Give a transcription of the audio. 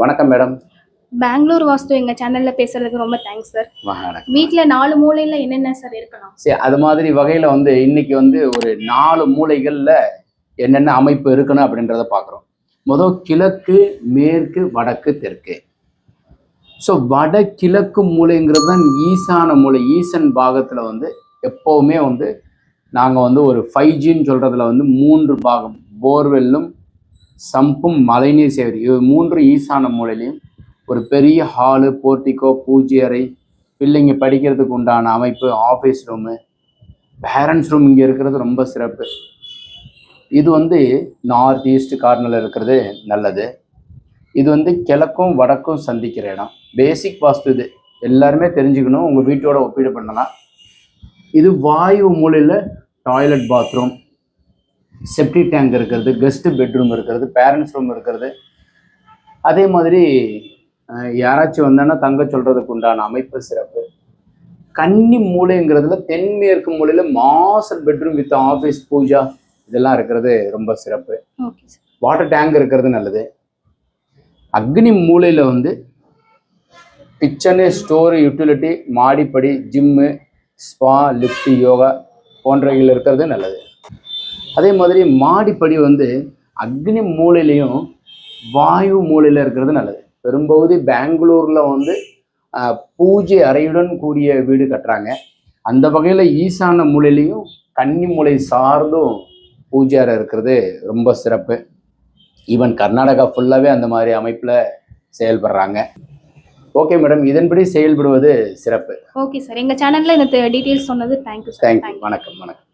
வணக்கம் மேடம். பெங்களூர் வாஸ்து எங்க சேனல்ல பேசுறதுக்கு ரொம்ப தேங்க்ஸ் சார் வணக்கம். வீட்ல நாலு மூலையில என்னென்ன சார் இருக்கலாம்? சரி அது மாதிரி வகையில் வந்து இன்னைக்கு வந்து ஒரு நாலு மூலைகளில் என்னென்ன அமைப்பு இருக்கணும் அப்படின்றத பார்க்குறோம் முதல் கிழக்கு மேற்கு வடக்கு தெற்கு. ஸோ வட கிழக்கு மூலைங்கிறது தான் ஈசான மூலை ஈசன் பாகத்தில் வந்து எப்போவுமே வந்து நாங்கள் வந்து ஒரு ஃபைவ் ஜின்னு சொல்கிறதுல வந்து மூன்று பாகம் போர்வெல்லும் சம்பும் மழைநீர் சேவரி இது மூன்று ஈசான மூலையிலையும் ஒரு பெரிய ஹாலு போர்ட்டிக்கோ பூஜை அறை பிள்ளைங்க படிக்கிறதுக்கு உண்டான அமைப்பு ஆஃபீஸ் ரூமு பேரண்ட்ஸ் ரூம் இங்கே இருக்கிறது ரொம்ப சிறப்பு. இது வந்து நார்த் ஈஸ்ட் கார்னரில் இருக்கிறது நல்லது. இது வந்து கிழக்கும் வடக்கும் சந்திக்கிற இடம். பேசிக் வாஸ்து இது. எல்லாருமே தெரிஞ்சுக்கணும். உங்கள் வீட்டோட ஒப்பீடு பண்ணலாம். இது வாயு மூலையில் டாய்லெட் பாத்ரூம் செப்டி டேங்க் இருக்கிறது கெஸ்ட் பெட்ரூம் இருக்கிறது பேரண்ட்ஸ் ரூம் இருக்கிறது. அதே மாதிரி யாராச்சும் வந்தாங்கன்னா தங்க சொல்றதுக்கு உண்டான அமைப்பு சிறப்பு. கன்னி மூலைங்கிறதுல தென்மேற்கு மூலையில master bedroom with office puja இதெல்லாம் இருக்கிறது ரொம்ப சிறப்பு. வாட்டர் டேங்க் இருக்கிறது நல்லது. அக்னி மூலையில் வந்து கிச்சனு ஸ்டோரு யூட்டிலிட்டி மாடிப்படி ஜிம்மு ஸ்பா லிஃப்ட் யோகா போன்றவைகள் இருக்கிறது நல்லது. அதே மாதிரி மாடிப்படி வந்து அக்னி மூலையிலையும் வாயு மூலையில் இருக்கிறது நல்லது. பெரும்பகுதி பெங்களூரில் வந்து பூஜை அறையுடன் கூடிய வீடு கட்டுறாங்க. அந்த வகையில் ஈசான மூலையிலையும் கன்னி மூலை சார்ந்தும் பூஜை அறை இருக்கிறது ரொம்ப சிறப்பு. ஈவன் கர்நாடகா ஃபுல்லாகவே அந்த மாதிரி அமைப்பில் செயல்படுறாங்க. ஓகே மேடம் இதன்படி செயல்படுவது சிறப்பு. ஓகே சார் எங்க சேனல்ல இந்த டீடைல்ஸ் சொன்னது தேங்க்யூ சார் தேங்க்யூ வணக்கம் வணக்கம்.